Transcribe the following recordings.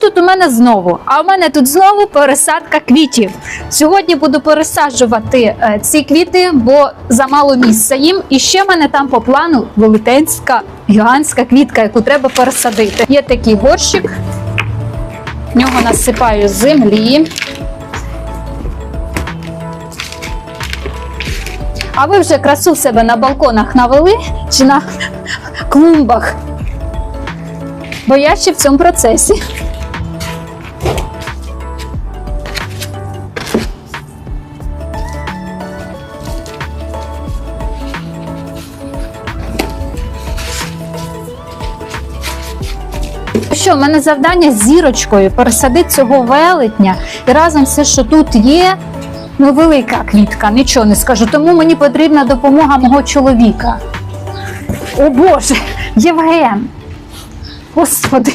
Тут у мене знову, а у мене тут знову пересадка квітів. Сьогодні буду пересаджувати е, ці квіти, бо замало місця їм. І ще в мене там по плану велетенська гігантська квітка, яку треба пересадити. Є такий горщик, в нього насипаю землі. А ви вже красу в себе на балконах навели чи на клумбах? Бо я ще в цьому процесі. Що, в мене завдання з зірочкою пересадити цього велетня і разом все, що тут є, ну велика квітка, нічого не скажу. Тому мені потрібна допомога мого чоловіка. О Боже, Євген! Господи,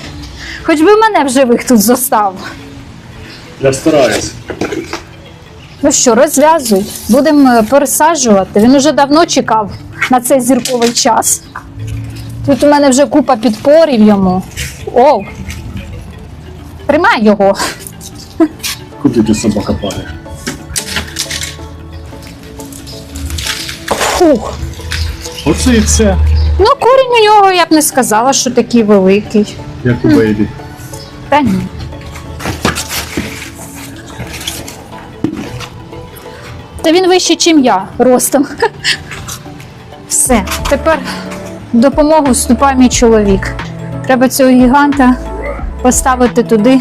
хоч би мене в живих тут зостав. Я стараюсь. Ну що, розв'язуй. Будемо е, пересаджувати. Він уже давно чекав на цей зірковий час. Тут у мене вже купа підпорів йому. Оу. Тримай його. Куди ти собака падає? Фух. Оце і все. Ну, корінь у нього я б не сказала, що такий великий. Як у бейбі. Та ні. Та він вищий, ніж я ростом. Все, тепер в допомогу вступає мій чоловік. Треба цього гіганта поставити туди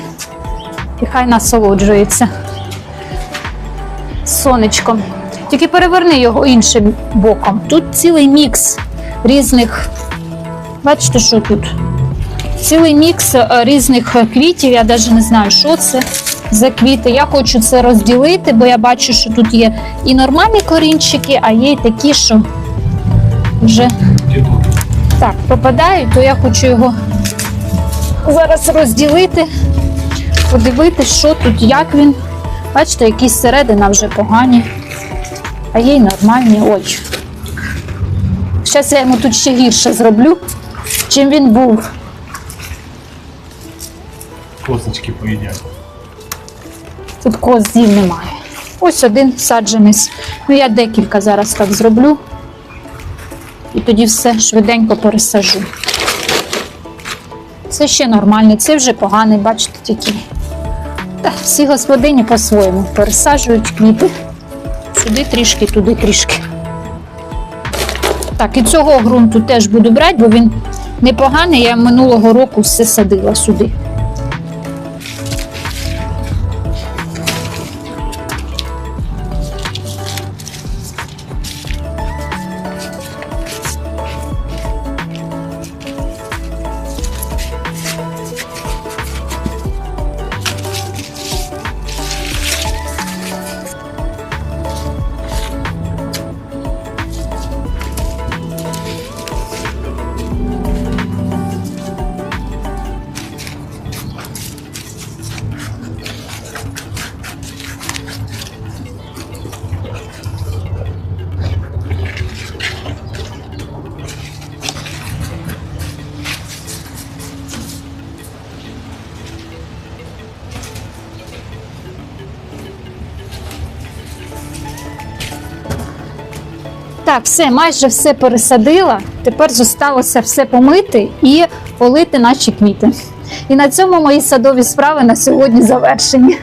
і хай насолоджується сонечком. Тільки переверни його іншим боком. Тут цілий мікс різних. Бачите, що тут? цілий мікс е, різних квітів. Я навіть не знаю, що це за квіти. Я хочу це розділити, бо я бачу, що тут є і нормальні корінчики, а є й такі, що вже так попадають, то я хочу його зараз розділити, подивитися, що тут, як він. Бачите, якісь середина вже погані, а є й нормальні. Ой. Зараз я йому тут ще гірше зроблю, чим він був. Косточки поїдять. Тут козів немає. Ось один саджанець. Ну, я декілька зараз так зроблю. І тоді все швиденько пересажу. Це ще нормальний, це вже поганий, бачите, тільки. Та всі господині по-своєму пересаджують квіти. Сюди трішки, туди трішки. Так, і цього ґрунту теж буду брати, бо він непоганий. Я минулого року все садила сюди. Так, все, майже все пересадила. Тепер зосталося все помити і полити наші квіти. І на цьому мої садові справи на сьогодні завершені.